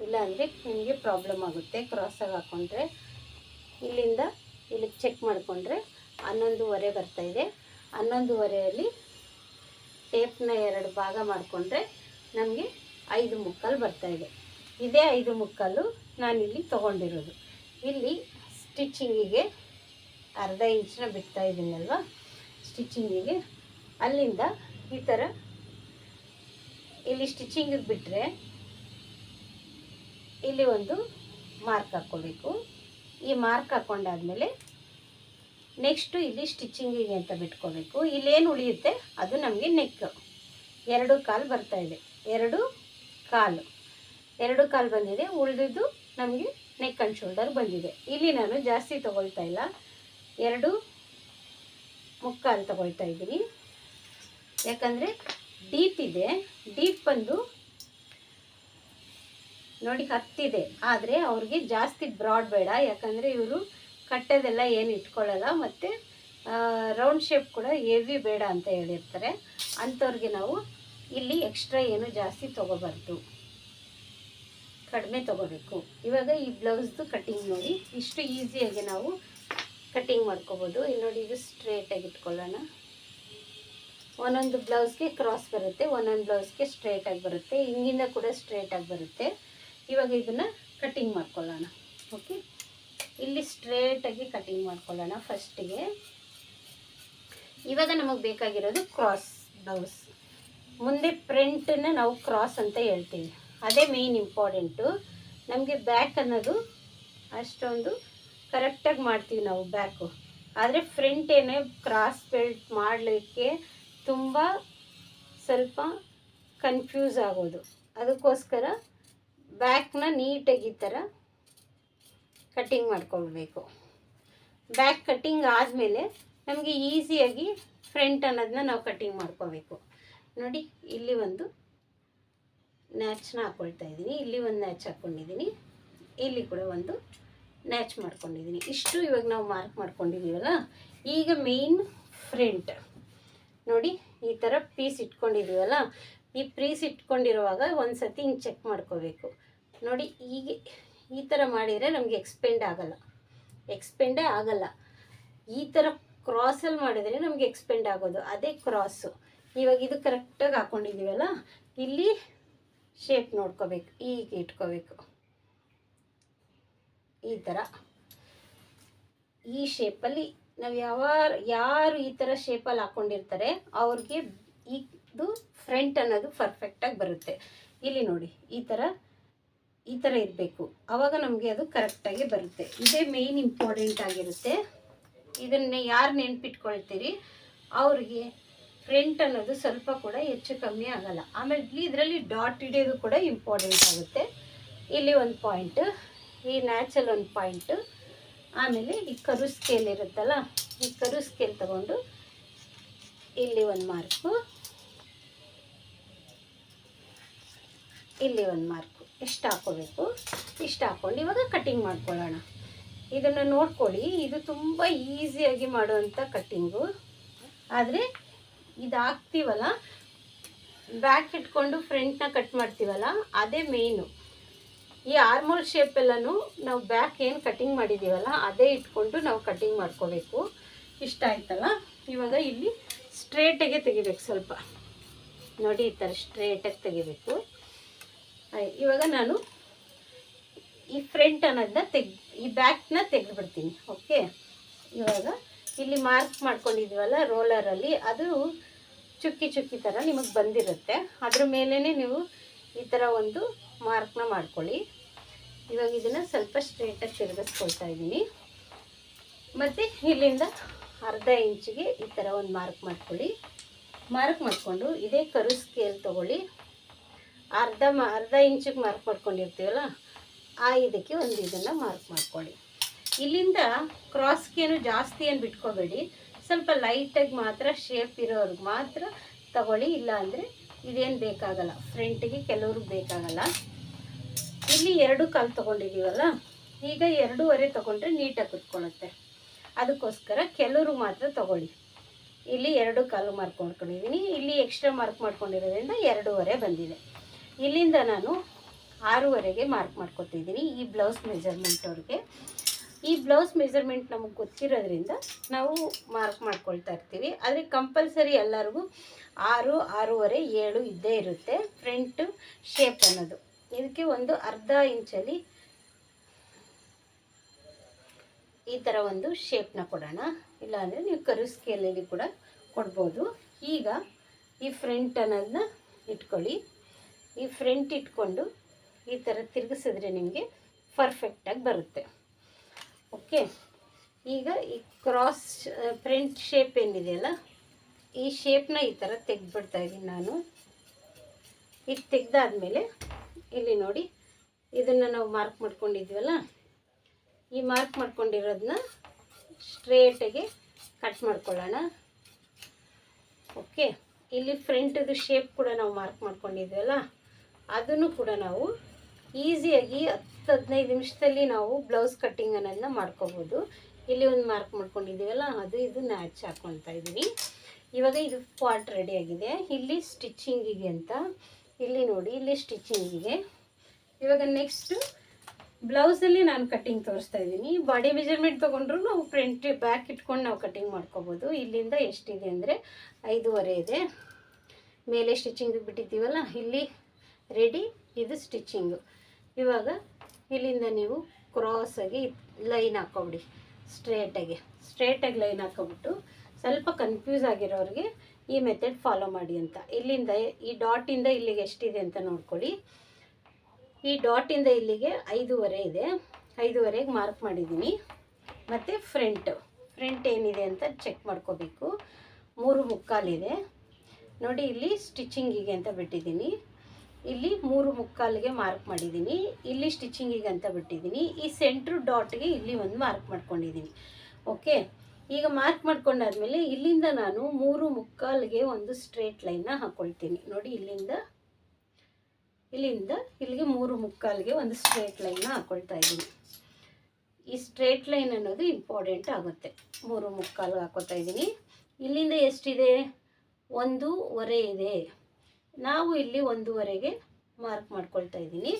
A: ಇಲ್ಲಾಂದರೆ ನಿಮಗೆ ಪ್ರಾಬ್ಲಮ್ ಆಗುತ್ತೆ. ಕ್ರಾಸಾಗಿ ಹಾಕ್ಕೊಂಡ್ರೆ ಇಲ್ಲಿಂದ ಇಲ್ಲಿಗೆ ಚೆಕ್ ಮಾಡಿಕೊಂಡ್ರೆ ಹನ್ನೊಂದುವರೆ ಬರ್ತಾಯಿದೆ ಹನ್ನೊಂದುವರೆಯಲ್ಲಿ ಟೇಪ್ನ ಎರಡು ಭಾಗ ಮಾಡಿಕೊಂಡ್ರೆ ನಮಗೆ ಐದು ಮುಕ್ಕಾಲು ಬರ್ತಾಯಿದೆ ಇದೇ ಐದು ಮುಕ್ಕಾಲು ನಾನಿಲ್ಲಿ ತೊಗೊಂಡಿರೋದು. ಇಲ್ಲಿ ಸ್ಟಿಚಿಂಗಿಗೆ ಅರ್ಧ ಇಂಚನ್ನ ಬಿಡ್ತಾ ಇದ್ದೀನಲ್ವ? ಸ್ಟಿಚಿಂಗಿಗೆ ಅಲ್ಲಿಂದ ಈ ಥರ ಇಲ್ಲಿ ಸ್ಟಿಚಿಂಗಿಗೆ ಬಿಟ್ಟರೆ ಇಲ್ಲಿ ಒಂದು ಮಾರ್ಕ್ ಹಾಕ್ಕೋಬೇಕು. ಈ ಮಾರ್ಕ್ ಹಾಕ್ಕೊಂಡಾದ್ಮೇಲೆ ನೆಕ್ಸ್ಟು ಇಲ್ಲಿ ಸ್ಟಿಚಿಂಗಿಗೆ ಅಂತ ಬಿಟ್ಕೋಬೇಕು. ಇಲ್ಲೇನು ಉಳಿಯುತ್ತೆ? ಅದು ನಮಗೆ ನೆಕ್. ಎರಡು ಕಾಲು ಬರ್ತಾ ಇದೆ. ಎರಡು ಕಾಲು. ಎರಡು ಕಾಲು ಬಂದಿದೆ. ಉಳಿದಿದ್ದು ನಮಗೆ ನೆಕ್ ಆ್ಯಂಡ್ ಶೋಲ್ಡರ್ ಬಂದಿದೆ. ಇಲ್ಲಿ ನಾನು ಜಾಸ್ತಿ ತೊಗೊಳ್ತಾ ಇಲ್ಲ. ಎರಡು ಮುಕ್ಕಾಲು ತಗೊಳ್ತಾ ಇದ್ದೀನಿ. ಯಾಕಂದರೆ ಡೀಪ್ ಇದೆ. ಡೀಪ್ ಬಂದು ನೋಡಿ ಹತ್ತಿದೆ. ಆದರೆ ಅವ್ರಿಗೆ ಜಾಸ್ತಿ ಬ್ರಾಡ್ ಬೇಡ. ಯಾಕಂದರೆ ಇವರು ಕಟ್ಟೋದೆಲ್ಲ ಏನು ಇಟ್ಕೊಳ್ಳಲ್ಲ. ಮತ್ತು ರೌಂಡ್ ಶೇಪ್ ಕೂಡ ಹೆವಿ ಬೇಡ ಅಂತ ಹೇಳಿರ್ತಾರೆ. ಅಂಥವ್ರಿಗೆ ನಾವು ಇಲ್ಲಿ ಎಕ್ಸ್ಟ್ರಾ ಏನು ಜಾಸ್ತಿ ತೊಗೋಬಾರ್ದು. ಕಡಿಮೆ ತೊಗೋಬೇಕು. ಇವಾಗ ಈ ಬ್ಲೌಸ್ದು ಕಟ್ಟಿಂಗ್ ನೋಡಿ, ಇಷ್ಟು ಈಸಿಯಾಗಿ ನಾವು ಕಟ್ಟಿಂಗ್ ಮಾಡ್ಕೋಬೋದು. ಇಲ್ಲಿ ನೋಡಿ ಇದು ಸ್ಟ್ರೇಟಾಗಿ ಇಟ್ಕೊಳ್ಳೋಣ. ಒಂದೊಂದು ಬ್ಲೌಸ್ಗೆ ಕ್ರಾಸ್ ಬರುತ್ತೆ, ಒಂದೊಂದು ಬ್ಲೌಸ್ಗೆ ಸ್ಟ್ರೇಟಾಗಿ ಬರುತ್ತೆ, ಹಿಂಗಿಂದ ಕೂಡ ಸ್ಟ್ರೇಟಾಗಿ ಬರುತ್ತೆ. ಇವಾಗ ಇದನ್ನು ಕಟ್ಟಿಂಗ್ ಮಾಡ್ಕೊಳ್ಳೋಣ. ಓಕೆ ಇಲ್ಲಿ ಸ್ಟ್ರೇಟಾಗಿ ಕಟ್ಟಿಂಗ್ ಮಾಡ್ಕೊಳ್ಳೋಣ ಫಸ್ಟಿಗೆ ಇವಾಗ ನಮಗೆ ಬೇಕಾಗಿರೋದು ಕ್ರಾಸ್ ಬ್ಲೌಸ್ ಮುಂದೆ ಪ್ರಿಂಟನ್ನು ನಾವು ಕ್ರಾಸ್ ಅಂತ ಹೇಳ್ತೀವಿ. ಅದೇ ಮೇಯ್ನ್ ಇಂಪಾರ್ಟೆಂಟು ನಮಗೆ ಬ್ಯಾಕ್ ಅನ್ನೋದು ಅಷ್ಟೊಂದು ಕರೆಕ್ಟಾಗಿ ಮಾಡ್ತೀವಿ ನಾವು ಬ್ಯಾಕು ಆದರೆ ಫ್ರಂಟ್ ಏನೇ ಕ್ರಾಸ್ ಬೆಲ್ಟ್ ಮಾಡಲಿಕ್ಕೆ ತುಂಬ ಸ್ವಲ್ಪ ಕನ್ಫ್ಯೂಸ್ ಆಗೋದು. ಅದಕ್ಕೋಸ್ಕರ ಬ್ಯಾಕ್ನ ನೀಟಾಗಿ ಈ ಥರ ಕಟ್ಟಿಂಗ್ ಮಾಡ್ಕೊಳ್ಬೇಕು. ಬ್ಯಾಕ್ ಕಟ್ಟಿಂಗ್ ಆದಮೇಲೆ ನಮಗೆ ಈಸಿಯಾಗಿ ಫ್ರಂಟ್ ಅನ್ನೋದನ್ನ ನಾವು ಕಟ್ಟಿಂಗ್ ಮಾಡ್ಕೋಬೇಕು ನೋಡಿ, ಇಲ್ಲಿ ಒಂದು ನ್ಯಾಚ್ನ ಹಾಕ್ಕೊಳ್ತಾ ಇದ್ದೀನಿ. ಇಲ್ಲಿ ಒಂದು ನ್ಯಾಚ್ ಹಾಕ್ಕೊಂಡಿದ್ದೀನಿ ಇಲ್ಲಿ ಕೂಡ ಒಂದು ನ್ಯಾಚ್ ಮಾಡ್ಕೊಂಡಿದ್ದೀನಿ ಇಷ್ಟು ಇವಾಗ ನಾವು ಮಾರ್ಕ್ ಮಾಡ್ಕೊಂಡಿದ್ದೀವಲ್ಲ ಈಗ ಮೇಯ್ನ್ ಫ್ರಂಟ್ ನೋಡಿ, ಈ ಥರ ಪೀಸ್ ಇಟ್ಕೊಂಡಿದ್ದೀವಲ್ಲ ಈ ಪೀಸ್ ಇಟ್ಕೊಂಡಿರುವಾಗ ಒಂದು ಸತಿ ಹಿಂಗೆ ಚೆಕ್ ಮಾಡ್ಕೋಬೇಕು. ನೋಡಿ ಈಗ ಈ ಥರ ಮಾಡಿದರೆ ನಮಗೆ ಎಕ್ಸ್ಪೆಂಡ್ ಆಗಲ್ಲ. ಎಕ್ಸ್ಪೆಂಡೇ ಆಗಲ್ಲ. ಈ ಥರ ಕ್ರಾಸಲ್ಲಿ ಮಾಡಿದರೆ ನಮಗೆ ಎಕ್ಸ್ಪೆಂಡ್ ಆಗೋದು. ಅದೇ ಕ್ರಾಸು ಇವಾಗ ಇದು ಕರೆಕ್ಟಾಗಿ ಹಾಕ್ಕೊಂಡಿದ್ದೀವಲ್ಲ ಇಲ್ಲಿ ಶೇಪ್ ನೋಡ್ಕೋಬೇಕು. ಈಗ ಇಟ್ಕೋಬೇಕು. ಈ ಥರ ಈ ಶೇಪಲ್ಲಿ ನಾವು ಯಾವ ಯಾರು ಈ ಥರ ಶೇಪಲ್ಲಿ ಹಾಕ್ಕೊಂಡಿರ್ತಾರೆ ಅವ್ರಿಗೆ ಇದು ಫ್ರಂಟ್ ಅನ್ನೋದು ಪರ್ಫೆಕ್ಟಾಗಿ ಬರುತ್ತೆ. ಇಲ್ಲಿ ನೋಡಿ, ಈ ಥರ ಈ ಥರ ಇರಬೇಕು. ಆವಾಗ ನಮಗೆ ಅದು ಕರೆಕ್ಟಾಗಿ ಬರುತ್ತೆ. ಇದೇ ಮೇಯ್ನ್ ಇಂಪಾರ್ಟೆಂಟ್ ಆಗಿರುತ್ತೆ. ಇದನ್ನೇ ಯಾರು ನೆನ್ಪಿಟ್ಕೊಳ್ತೀರಿ, ಅವ್ರಿಗೆ ಫ್ರಂಟ್ ಅನ್ನೋದು ಸ್ವಲ್ಪ ಕೂಡ ಹೆಚ್ಚು ಕಮ್ಮಿ ಆಗಲ್ಲ. ಆಮೇಲೆ ಇದರಲ್ಲಿ ಡಾಟ್ ಹಿಡಿಯೋದು ಕೂಡ ಇಂಪಾರ್ಟೆಂಟ್ ಆಗುತ್ತೆ. ಇಲ್ಲಿ ಒಂದು ಪಾಯಿಂಟ್ ಈ ನ್ಯಾಚುರಲ್ ಒಂದು ಪಾಯಿಂಟು ಆಮೇಲೆ ಈ ಕರು ಸ್ಕೇಲ್ ಇರುತ್ತಲ್ಲ, ಈ ಕರು ಸ್ಕೇಲ್ ತಗೊಂಡು ಇಲ್ಲಿ ಒಂದು ಮಾರ್ಕು ಇಲ್ಲಿ ಒಂದು ಮಾರ್ಕು ಎಷ್ಟು ಹಾಕೋಬೇಕು? ಇಷ್ಟು ಹಾಕ್ಕೊಂಡು ಇವಾಗ ಕಟ್ಟಿಂಗ್ ಮಾಡ್ಕೊಳ್ಳೋಣ. ಇದನ್ನು ನೋಡ್ಕೊಳ್ಳಿ, ಇದು ತುಂಬ ಈಸಿಯಾಗಿ ಮಾಡುವಂಥ ಕಟ್ಟಿಂಗು ಆದರೆ ಇದು ಹಾಕ್ತೀವಲ್ಲ ಬ್ಯಾಕ್ ಇಟ್ಕೊಂಡು ಫ್ರಂಟ್ನ ಕಟ್ ಮಾಡ್ತೀವಲ್ಲ, ಅದೇ ಮೇಯ್ನು ಈ ಆರ್ಮೋಲ್ ಶೇಪೆಲ್ಲನೂ ನಾವು ಬ್ಯಾಕ್ ಏನು ಕಟಿಂಗ್ ಮಾಡಿದ್ದೀವಲ್ಲ ಅದೇ ಇಟ್ಕೊಂಡು ನಾವು ಕಟಿಂಗ್ ಮಾಡ್ಕೋಬೇಕು. ಇಷ್ಟ ಆಯ್ತಲ್ಲ? ಇವಾಗ ಇಲ್ಲಿ ಸ್ಟ್ರೇಟಾಗೆ ತೆಗಿಬೇಕು ಸ್ವಲ್ಪ. ನೋಡಿ ಈ ಥರ ಸ್ಟ್ರೇಟಾಗಿ ತೆಗಿಬೇಕು. ಇವಾಗ ನಾನು ಈ ಫ್ರಂಟ್ ಅನ್ನೋದನ್ನ ತೆಗ್, ಈ ಬ್ಯಾಕ್ನ ತೆಗೆದುಬಿಡ್ತೀನಿ ಓಕೆ ಇವಾಗ ಇಲ್ಲಿ ಮಾರ್ಕ್ ಮಾಡ್ಕೊಂಡಿದ್ದೀವಲ್ಲ ರೋಲರಲ್ಲಿ ಅದು ಚುಕ್ಕಿ ಚುಕ್ಕಿ ಥರ ನಿಮಗೆ ಬಂದಿರುತ್ತೆ. ಅದ್ರ ಮೇಲೇ ನೀವು ಈ ಥರ ಒಂದು ಮಾರ್ಕ್ನ ಮಾಡ್ಕೊಳ್ಳಿ. ಇವಾಗ ಇದನ್ನು ಸ್ವಲ್ಪ ಸ್ಟ್ರೇಟಾಗಿ ತಿರುಗಿಸ್ಕೊಳ್ತಾ ಇದ್ದೀನಿ. ಮತ್ತು ಇಲ್ಲಿಂದ ಅರ್ಧ ಇಂಚಿಗೆ ಈ ಥರ ಒಂದು ಮಾರ್ಕ್ ಮಾಡ್ಕೊಳ್ಳಿ. ಮಾರ್ಕ್ ಮಾಡಿಕೊಂಡು ಇದೇ ಕರು ಸ್ಕೇಲ್ ತೊಗೊಳ್ಳಿ. ಅರ್ಧ ಮ, ಅರ್ಧ ಇಂಚಿಗೆ ಮಾರ್ಕ್ ಮಾಡ್ಕೊಂಡಿರ್ತೀವಲ್ಲ, ಆ ಇದಕ್ಕೆ ಒಂದು ಇದನ್ನು ಮಾರ್ಕ್ ಮಾಡ್ಕೊಳ್ಳಿ. ಇಲ್ಲಿಂದ ಕ್ರಾಸ್ಗೇನು ಜಾಸ್ತಿ ಏನು ಬಿಟ್ಕೋಬೇಡಿ. ಸ್ವಲ್ಪ ಲೈಟಾಗಿ ಮಾತ್ರ ಶೇಪ್ ಇರೋರ್ಗೆ ಮಾತ್ರ ತಗೊಳ್ಳಿ. ಇಲ್ಲ ಅಂದರೆ ಇದೇನು ಬೇಕಾಗಲ್ಲ. ಫ್ರಂಟಿಗೆ ಕೆಲವ್ರಿಗೆ ಬೇಕಾಗಲ್ಲ. ಇಲ್ಲಿ ಎರಡು ಕಾಲು ತೊಗೊಂಡಿದ್ದೀವಲ್ಲ ಈಗ ಎರಡೂವರೆ ತೊಗೊಂಡ್ರೆ ನೀಟಾಗಿ ಕುತ್ಕೊಳ್ಳುತ್ತೆ. ಅದಕ್ಕೋಸ್ಕರ ಕೆಲವರು ಮಾತ್ರ ತಗೊಳ್ಳಿ. ಇಲ್ಲಿ ಎರಡು ಕಾಲು ಮಾರ್ಕ್ ಮಾಡ್ಕೊಂಡಿದ್ದೀನಿ ಇಲ್ಲಿ ಎಕ್ಸ್ಟ್ರಾ ಮಾರ್ಕ್ ಮಾಡ್ಕೊಂಡಿರೋದ್ರಿಂದ ಎರಡೂವರೆ ಬಂದಿದೆ. ಇಲ್ಲಿಂದ ನಾನು ಆರೂವರೆಗೆ ಮಾರ್ಕ್ ಮಾಡ್ಕೊತಿದ್ದೀನಿ ಈ ಬ್ಲೌಸ್ ಮೆಜರ್ಮೆಂಟ್ ಅವ್ರಿಗೆ. ಈ ಬ್ಲೌಸ್ ಮೆಜರ್ಮೆಂಟ್ ನಮಗೆ ಗೊತ್ತಿರೋದ್ರಿಂದ ನಾವು ಮಾರ್ಕ್ ಮಾಡ್ಕೊಳ್ತಾ ಇರ್ತೀವಿ. ಆದರೆ ಕಂಪಲ್ಸರಿ ಎಲ್ಲರಿಗೂ ಆರು, ಆರೂವರೆ, ಏಳು ಇದ್ದೇ ಇರುತ್ತೆ. ಫ್ರಂಟ್ ಶೇಪ್ ಅನ್ನೋದು. ಇದಕ್ಕೆ ಒಂದು ಅರ್ಧ ಇಂಚಲ್ಲಿ ಈ ಥರ ಒಂದು ಶೇಪ್ನ ಕೊಡೋಣ. ಇಲ್ಲಾಂದರೆ ನೀವು ಕರು ಸ್ಕೇಲಲ್ಲಿ ಕೂಡ ಕೊಡ್ಬೋದು. ಈಗ ಈ ಫ್ರಂಟ್ ಅನ್ನೋದನ್ನ ಇಟ್ಕೊಳ್ಳಿ. ಈ ಫ್ರಂಟ್ ಇಟ್ಕೊಂಡು ಈ ಥರ ತಿರುಗಿಸಿದ್ರೆ ನಿಮಗೆ ಪರ್ಫೆಕ್ಟಾಗಿ ಬರುತ್ತೆ. ಓಕೆ ಈಗ ಈ ಕ್ರಾಸ್ ಫ್ರಂಟ್ ಶೇಪ್ ಏನಿದೆಯಲ್ಲ, ಈ ಶೇಪ್ನ ಈ ಥರ ತೆಗೆದ್ಬಿಡ್ತಾ ಇದ್ದೀನಿ ನಾನು. ಇದು ತೆಗ್ದಾದ್ಮೇಲೆ ಇಲ್ಲಿ ನೋಡಿ, ಇದನ್ನು ನಾವು ಮಾರ್ಕ್ ಮಾಡ್ಕೊಂಡಿದ್ವಲ್ಲ, ಈ ಮಾರ್ಕ್ ಮಾಡ್ಕೊಂಡಿರೋದನ್ನ ಸ್ಟ್ರೇಟಾಗಿ ಕಟ್ ಮಾಡ್ಕೊಳ್ಳೋಣ. ಓಕೆ ಇಲ್ಲಿ ಫ್ರಂಟದು ಶೇಪ್ ಕೂಡ ನಾವು ಮಾರ್ಕ್ ಮಾಡ್ಕೊಂಡಿದ್ವಲ್ಲ, ಅದನ್ನು ಕೂಡ ನಾವು ಈಸಿಯಾಗಿ ಹತ್ತು ಹದಿನೈದು ನಿಮಿಷದಲ್ಲಿ ನಾವು ಬ್ಲೌಸ್ ಕಟ್ಟಿಂಗ್ ಅನ್ನೋದನ್ನ ಮಾಡ್ಕೋಬೋದು. ಇಲ್ಲಿ ಒಂದು ಮಾರ್ಕ್ ಮಾಡ್ಕೊಂಡಿದ್ದೀವಲ್ಲ, ಅದು ಇದು ನ್ಯಾಚ್ ಹಾಕ್ಕೊತಾ ಇದ್ದೀವಿ ಇವಾಗ ಇದು ಪಾರ್ಟ್ ರೆಡಿಯಾಗಿದೆ ಇಲ್ಲಿ ಸ್ಟಿಚ್ಚಿಂಗಿಗೆ ಅಂತ ಇಲ್ಲಿ ನೋಡಿ, ಇಲ್ಲಿ ಸ್ಟಿಚಿಂಗಿಗೆ ಇವಾಗ ನೆಕ್ಸ್ಟು ಬ್ಲೌಸಲ್ಲಿ ನಾನು ಕಟ್ಟಿಂಗ್ ತೋರಿಸ್ತಾ ಇದ್ದೀನಿ. ಬಾಡಿ ಮೆಜರ್ಮೆಂಟ್ ತೊಗೊಂಡ್ರು ನಾವು ಫ್ರಂಟ್ ಬ್ಯಾಕ್ ಇಟ್ಕೊಂಡು ನಾವು ಕಟ್ಟಿಂಗ್ ಮಾಡ್ಕೋಬೋದು. ಇಲ್ಲಿಂದ ಎಷ್ಟಿದೆ ಅಂದರೆ ಐದೂವರೆ ಇದೆ. ಮೇಲೆ ಸ್ಟಿಚಿಂಗ್ ಬಿಟ್ಟಿದ್ದೀವಲ್ಲ, ಇಲ್ಲಿ ರೆಡಿ ಇದು ಸ್ಟಿಚಿಂಗು ಇವಾಗ ಇಲ್ಲಿಂದ ನೀವು ಕ್ರಾಸಾಗಿ ಲೈನ್ ಹಾಕ್ಕೊಬಿಡಿ ಸ್ಟ್ರೇಟಾಗಿ ಸ್ಟ್ರೇಟಾಗಿ ಲೈನ್ ಹಾಕೊಬಿಟ್ಟು ಸ್ವಲ್ಪ ಕನ್ಫ್ಯೂಸ್ ಆಗಿರೋರಿಗೆ ಈ ಮೆಥಡ್ ಫಾಲೋ ಮಾಡಿ ಅಂತ. ಇಲ್ಲಿಂದ ಈ ಡಾಟಿಂದ ಇಲ್ಲಿಗೆ ಎಷ್ಟಿದೆ ಅಂತ ನೋಡ್ಕೊಳ್ಳಿ. ಈ ಡಾಟಿಂದ ಇಲ್ಲಿಗೆ ಐದೂವರೆ ಇದೆ. ಐದೂವರೆಗೆ ಮಾರ್ಕ್ ಮಾಡಿದ್ದೀನಿ. ಮತ್ತು ಫ್ರಂಟ್ ಫ್ರಂಟ್ ಏನಿದೆ ಅಂತ ಚೆಕ್ ಮಾಡ್ಕೋಬೇಕು. ಮೂರು ಮುಕ್ಕಾಲಿದೆ ನೋಡಿ, ಇಲ್ಲಿ ಸ್ಟಿಚಿಂಗಿಗೆ ಅಂತ ಬಿಟ್ಟಿದ್ದೀನಿ. ಇಲ್ಲಿ ಮೂರು ಮುಕ್ಕಾಲಿಗೆ ಮಾರ್ಕ್ ಮಾಡಿದ್ದೀನಿ. ಇಲ್ಲಿ ಸ್ಟಿಚಿಂಗಿಗೆ ಅಂತ ಬಿಟ್ಟಿದ್ದೀನಿ. ಈ ಸೆಂಟ್ರ್ ಡಾಟ್ಗೆ ಇಲ್ಲಿ ಒಂದು ಮಾರ್ಕ್ ಮಾಡ್ಕೊಂಡಿದ್ದೀನಿ. ಓಕೆ ಈಗ ಮಾರ್ಕ್ ಮಾಡ್ಕೊಂಡಾದ್ಮೇಲೆ ಇಲ್ಲಿಂದ ನಾನು ಮೂರು ಮುಕ್ಕಾಲಿಗೆ ಒಂದು ಸ್ಟ್ರೇಟ್ ಲೈನ್ನ ಹಾಕ್ಕೊಳ್ತೀನಿ ನೋಡಿ ಇಲ್ಲಿಂದ ಇಲ್ಲಿಂದ ಇಲ್ಲಿಗೆ ಮೂರು ಮುಕ್ಕಾಲಿಗೆ ಒಂದು ಸ್ಟ್ರೇಟ್ ಲೈನ್ನ ಹಾಕ್ಕೊಳ್ತಾ ಇದ್ದೀನಿ. ಈ ಸ್ಟ್ರೇಟ್ ಲೈನ್ ಅನ್ನೋದು ಇಂಪಾರ್ಟೆಂಟ್ ಆಗುತ್ತೆ. ಮೂರು ಮುಕ್ಕಾಲು ಹಾಕೋತಾ ಇದ್ದೀನಿ. ಇಲ್ಲಿಂದ ಎಷ್ಟಿದೆ? ಒಂದೂವರೆ ಇದೆ. ನಾವು ಇಲ್ಲಿ ಒಂದೂವರೆಗೆ ಮಾರ್ಕ್ ಮಾಡ್ಕೊಳ್ತಾ ಇದ್ದೀನಿ.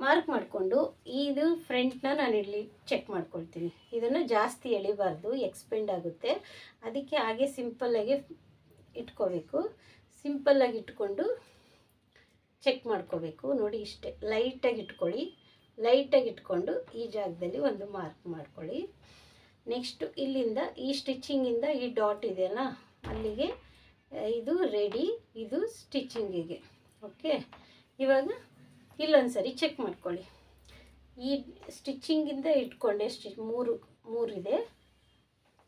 A: ಮಾರ್ಕ್ ಮಾಡಿಕೊಂಡು ಇದು ಫ್ರಂಟ್ನ ನಾನು ಇಲ್ಲಿ ಚೆಕ್ ಮಾಡ್ಕೊಳ್ತೀನಿ. ಇದನ್ನು ಜಾಸ್ತಿ ಎಳಿಬಾರ್ದು ಎಕ್ಸ್ಪೆಂಡ್ ಆಗುತ್ತೆ. ಅದಕ್ಕೆ ಹಾಗೆ ಸಿಂಪಲ್ಲಾಗಿ ಇಟ್ಕೋಬೇಕು. ಸಿಂಪಲ್ಲಾಗಿ ಇಟ್ಕೊಂಡು ಚೆಕ್ ಮಾಡ್ಕೋಬೇಕು. ನೋಡಿ ಇಷ್ಟೇ ಲೈಟಾಗಿ ಇಟ್ಕೊಳ್ಳಿ. ಲೈಟಾಗಿ ಇಟ್ಕೊಂಡು ಈ ಜಾಗದಲ್ಲಿ ಒಂದು ಮಾರ್ಕ್ ಮಾಡ್ಕೊಳ್ಳಿ. ನೆಕ್ಸ್ಟು ಇಲ್ಲಿಂದ ಈ ಸ್ಟಿಚ್ಚಿಂಗಿಂದ ಈ ಡಾಟ್ ಇದೆಯಲ್ಲ ಅಲ್ಲಿಗೆ ಇದು ರೆಡಿ ಇದು ಸ್ಟಿಚ್ಚಿಂಗಿಗೆ ಓಕೆ ಇವಾಗ ಇಲ್ಲೊಂದು ಸರಿ ಚೆಕ್ ಮಾಡ್ಕೊಳ್ಳಿ. ಈ ಸ್ಟಿಚ್ಚಿಂಗಿಂದ ಇಟ್ಕೊಂಡೆ, ಸ್ಟಿ, ಮೂರು, ಮೂರಿದೆ.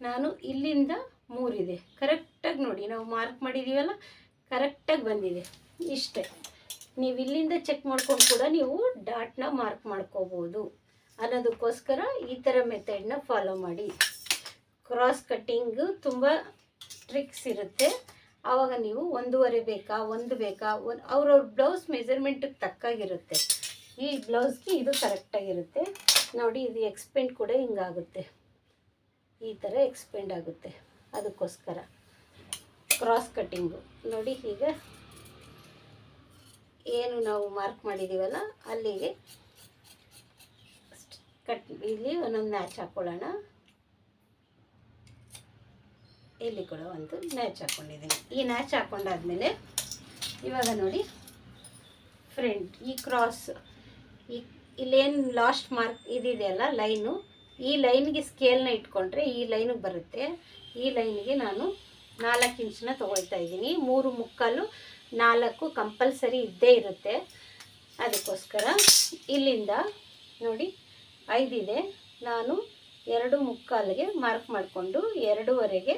A: ನಾನು ಇಲ್ಲಿಂದ ಮೂರಿದೆ. ಕರೆಕ್ಟಾಗಿ ನೋಡಿ, ನಾವು ಮಾರ್ಕ್ ಮಾಡಿದ್ದೀವಲ್ಲ ಕರೆಕ್ಟಾಗಿ ಬಂದಿದೆ. ಇಷ್ಟೇ. ನೀವು ಇಲ್ಲಿಂದ ಚೆಕ್ ಮಾಡ್ಕೊಂಡು ಕೂಡ ನೀವು ಡಾಟ್ನ ಮಾರ್ಕ್ ಮಾಡ್ಕೋಬೋದು. ಅನ್ನೋದಕ್ಕೋಸ್ಕರ ಈ ಥರ ಮೆಥಡ್ನ ಫಾಲೋ ಮಾಡಿ. ಕ್ರಾಸ್ ಕಟ್ಟಿಂಗು ತುಂಬ ಟ್ರಿಕ್ಸ್ ಇರುತ್ತೆ. ಆವಾಗ ನೀವು ಒಂದೂವರೆ ಬೇಕಾ, ಒಂದು ಬೇಕಾ ಒಂದು ಅವ್ರವ್ರ ಬ್ಲೌಸ್ ಮೆಜರ್ಮೆಂಟಿಗೆ ತಕ್ಕಾಗಿರುತ್ತೆ. ಈ ಬ್ಲೌಸ್ಗೆ ಇದು ಕರೆಕ್ಟಾಗಿರುತ್ತೆ ನೋಡಿ, ಇದು ಎಕ್ಸ್ಪೆಂಡ್ ಕೂಡ ಹಿಂಗಾಗುತ್ತೆ. ಈ ಥರ ಎಕ್ಸ್ಪೆಂಡ್ ಆಗುತ್ತೆ. ಅದಕ್ಕೋಸ್ಕರ ಕ್ರಾಸ್ ಕಟ್ಟಿಂಗು ನೋಡಿ, ಈಗ ಏನು ನಾವು ಮಾರ್ಕ್ ಮಾಡಿದ್ದೀವಲ್ಲ ಅಲ್ಲಿಗೆ ಕಟ್ ಇಲ್ಲಿ ಒಂದೊಂದು ಮ್ಯಾಚ್ ಹಾಕ್ಕೊಳ್ಳೋಣ ಇಲ್ಲಿ ಕೂಡ ಒಂದು ಮ್ಯಾಚ್ ಹಾಕ್ಕೊಂಡಿದ್ದೀನಿ ಈ ಮ್ಯಾಚ್ ಹಾಕ್ಕೊಂಡಾದ್ಮೇಲೆ ಇವಾಗ ನೋಡಿ ಫ್ರಂಟ್ ಈ ಕ್ರಾಸ್ ಇಲ್ಲೇನು ಲಾಸ್ಟ್ ಮಾರ್ಕ್ ಇದಿದೆಯಲ್ಲ ಲೈನು. ಈ ಲೈನ್ಗೆ ಸ್ಕೇಲ್ನ ಇಟ್ಕೊಂಡ್ರೆ ಈ ಲೈನಿಗೆ ಬರುತ್ತೆ. ಈ ಲೈನಿಗೆ ನಾನು ನಾಲ್ಕು ಇಂಚನ್ನ ತೊಗೊಳ್ತಾ ಇದ್ದೀನಿ. ಮೂರು ಮುಕ್ಕಾಲು ನಾಲ್ಕು ಕಂಪಲ್ಸರಿ ಇದ್ದೇ ಇರುತ್ತೆ. ಅದಕ್ಕೋಸ್ಕರ ಇಲ್ಲಿಂದ ನೋಡಿ ಐದಿದೆ ನಾನು ಎರಡು ಮುಕ್ಕಾಲಿಗೆ ಮಾರ್ಕ್ ಮಾಡಿಕೊಂಡು ಎರಡೂವರೆಗೆ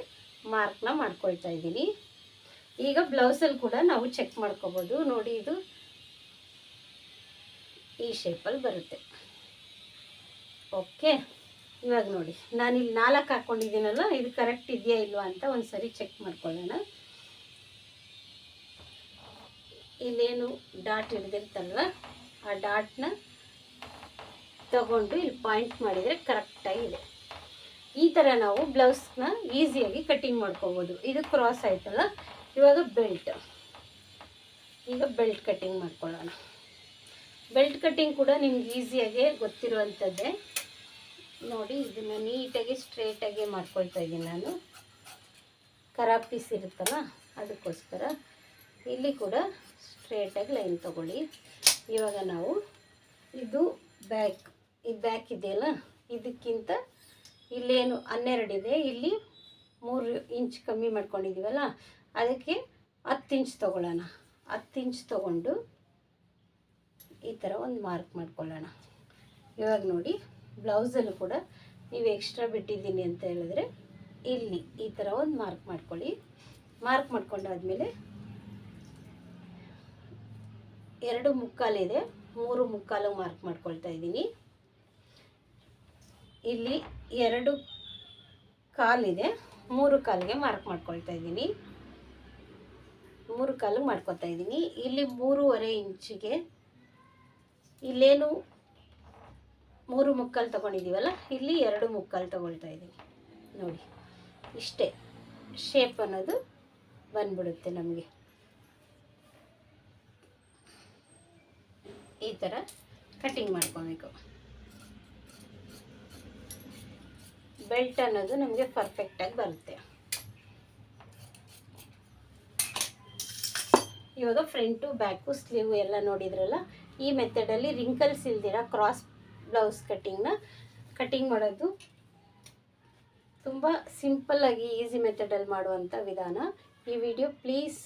A: ಮಾರ್ಕ್ನ ಮಾಡ್ಕೊಳ್ತಾ ಇದ್ದೀನಿ. ಈಗ ಬ್ಲೌಸಲ್ಲಿ ಕೂಡ ನಾವು ಚೆಕ್ ಮಾಡ್ಕೋಬೋದು. ನೋಡಿ ಇದು ಈ ಶೇಪಲ್ಲಿ ಬರುತ್ತೆ. ಓಕೆ ಇವಾಗ ನೋಡಿ, ನಾನಿಲ್ಲಿ ನಾಲ್ಕು ಹಾಕ್ಕೊಂಡಿದ್ದೀನಲ್ಲ ಇದು ಕರೆಕ್ಟ್ ಇದೆಯಾ ಇಲ್ವಾ ಅಂತ ಒಂದು ಸರಿ ಚೆಕ್ ಮಾಡ್ಕೊಳ್ಳೋಣ. ಇಲ್ಲೇನು ಡಾಟ್ ಹಿಡ್ದಿರ್ತಲ್ವ ಆ ಡಾಟ್ನ ತಗೊಂಡು ಇಲ್ಲಿ ಪಾಯಿಂಟ್ ಮಾಡಿದರೆ ಕರೆಕ್ಟಾಗಿದೆ ಈ ಥರ ನಾವು ಬ್ಲೌಸ್ನ ಈಸಿಯಾಗಿ ಕಟ್ಟಿಂಗ್ ಮಾಡ್ಕೋಬೋದು. ಇದು ಕ್ರಾಸ್ ಆಯ್ತಲ್ಲ, ಇವಾಗ ಬೆಲ್ಟ್ ಈಗ ಬೆಲ್ಟ್ ಕಟ್ಟಿಂಗ್ ಮಾಡ್ಕೊಳ್ಳೋಣ. ಬೆಲ್ಟ್ ಕಟ್ಟಿಂಗ್ ಕೂಡ ನಿಮ್ಗೆ ಈಸಿಯಾಗೆ ಗೊತ್ತಿರುವಂಥದ್ದೇ. ನೋಡಿ, ಇದನ್ನು ನೀಟಾಗಿ ಸ್ಟ್ರೇಟಾಗಿ ಮಾಡ್ಕೊಳ್ತಾ ಇದ್ದೀನಿ ನಾನು. ಖರಾಬ್ ಪೀಸ್ ಇರುತ್ತಲ್ಲ, ಅದಕ್ಕೋಸ್ಕರ. ಇಲ್ಲಿ ಕೂಡ ಸ್ಟ್ರೇಟಾಗಿ ಲೈನ್ ತಗೊಳ್ಳಿ. ಇವಾಗ ನಾವು ಇದು ಬ್ಯಾಕ್ ಈ ಬ್ಯಾಕ್ ಇದೆಯಲ್ಲ, ಇದಕ್ಕಿಂತ ಇಲ್ಲೇನು ಹನ್ನೆರಡಿದೆ ಇಲ್ಲಿ ಮೂರು ಇಂಚ್ ಕಮ್ಮಿ ಮಾಡ್ಕೊಂಡಿದ್ದೀವಲ್ಲ ಅದಕ್ಕೆ ಹತ್ತು ಇಂಚ್ ತೊಗೊಳ್ಳೋಣ. ಹತ್ತು ಇಂಚ್ ತೊಗೊಂಡು ಈ ಥರ ಒಂದು ಮಾರ್ಕ್ ಮಾಡ್ಕೊಳ್ಳೋಣ. ಇವಾಗ ನೋಡಿ ಬ್ಲೌಸಲ್ಲೂ ಕೂಡ ನೀವು ಎಕ್ಸ್ಟ್ರಾ ಬಿಟ್ಟಿದ್ದೀನಿ ಅಂತ ಹೇಳಿದ್ರೆ ಇಲ್ಲಿ ಈ ಥರ ಒಂದು ಮಾರ್ಕ್ ಮಾಡ್ಕೊಳ್ಳಿ. ಮಾರ್ಕ್ ಮಾಡ್ಕೊಂಡಾದ್ಮೇಲೆ ಎರಡು ಮುಕ್ಕಾಲಿದೆ ಮೂರು ಮುಕ್ಕಾಲು ಮಾರ್ಕ್ ಮಾಡ್ಕೊಳ್ತಾ ಇದ್ದೀನಿ. ಇಲ್ಲಿ ಎರಡು ಕಾಲಿದೆ ಮೂರು ಕಾಲಿಗೆ ಮಾರ್ಕ್ ಮಾಡ್ಕೊಳ್ತಾ ಇದ್ದೀನಿ. ಮೂರು ಕಾಲು ಮಾಡ್ಕೊತಾ ಇದ್ದೀನಿ. ಇಲ್ಲಿ ಮೂರುವರೆ ಇಂಚಿಗೆ ಇಲ್ಲೇನು ಮೂರು ಮುಕ್ಕಲ್ ತೊಗೊಂಡಿದ್ದೀವಲ್ಲ ಇಲ್ಲಿ ಎರಡು ಮುಕ್ಕಲ್ ತೊಗೊಳ್ತಾ ಇದ್ದೀವಿ ನೋಡಿ, ಇಷ್ಟೇ. ಶೇಪ್ ಅನ್ನೋದು ಬಂದ್ಬಿಡುತ್ತೆ ನಮಗೆ. ಈ ಥರ ಕಟ್ಟಿಂಗ್ ಮಾಡ್ಕೋಬೇಕು. ಬೆಲ್ಟ್ ಅನ್ನೋದು ನಮಗೆ ಪರ್ಫೆಕ್ಟಾಗಿ ಬರುತ್ತೆ. ಇವಾಗ ಫ್ರಂಟು ಬ್ಯಾಕು ಸ್ಲೀವ್ ಎಲ್ಲ ನೋಡಿದ್ರಲ್ಲ? ಈ ಮೆಥಡಲ್ಲಿ ರಿಂಕಲ್ಸ್ ಇಲ್ದಿರ ಕ್ರಾಸ್ ಬ್ಲೌಸ್ ಕಟ್ಟಿಂಗ್ನ ಕಟ್ಟಿಂಗ್ ಮಾಡೋದು ತುಂಬ ಸಿಂಪಲ್ಲಾಗಿ ಈಸಿ ಮೆಥಡಲ್ಲಿ ಮಾಡುವಂಥ ವಿಧಾನ. ಈ ವಿಡಿಯೋ ಪ್ಲೀಸ್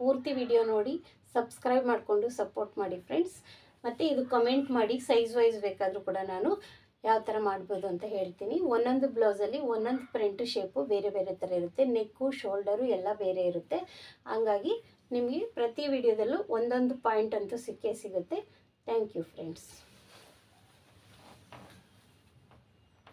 A: ಪೂರ್ತಿ ವಿಡಿಯೋ ನೋಡಿ ಸಬ್ಸ್ಕ್ರೈಬ್ ಮಾಡಿಕೊಂಡು ಸಪೋರ್ಟ್ ಮಾಡಿ ಫ್ರೆಂಡ್ಸ್ ಮತ್ತು ಇದು ಕಮೆಂಟ್ ಮಾಡಿ ಸೈಜ್ ವೈಸ್ ಬೇಕಾದರೂ ಕೂಡ ನಾನು ಯಾವ ಥರ ಮಾಡ್ಬೋದು ಅಂತ ಹೇಳ್ತೀನಿ. ಒಂದೊಂದು ಬ್ಲೌಸಲ್ಲಿ ಒಂದೊಂದು ಪ್ರಿಂಟು ಶೇಪು ಬೇರೆ ಬೇರೆ ಥರ ಇರುತ್ತೆ. ನೆಕ್ಕು ಶೋಲ್ಡರು ಎಲ್ಲ ಬೇರೆ ಇರುತ್ತೆ. ಹಂಗಾಗಿ ನಿಮಗೆ ಪ್ರತಿ ವಿಡಿಯೋದಲ್ಲೂ ಒಂದೊಂದು ಪಾಯಿಂಟ್ ಅಂತೂ ಸಿಕ್ಕೇ ಸಿಗುತ್ತೆ. Thank you friends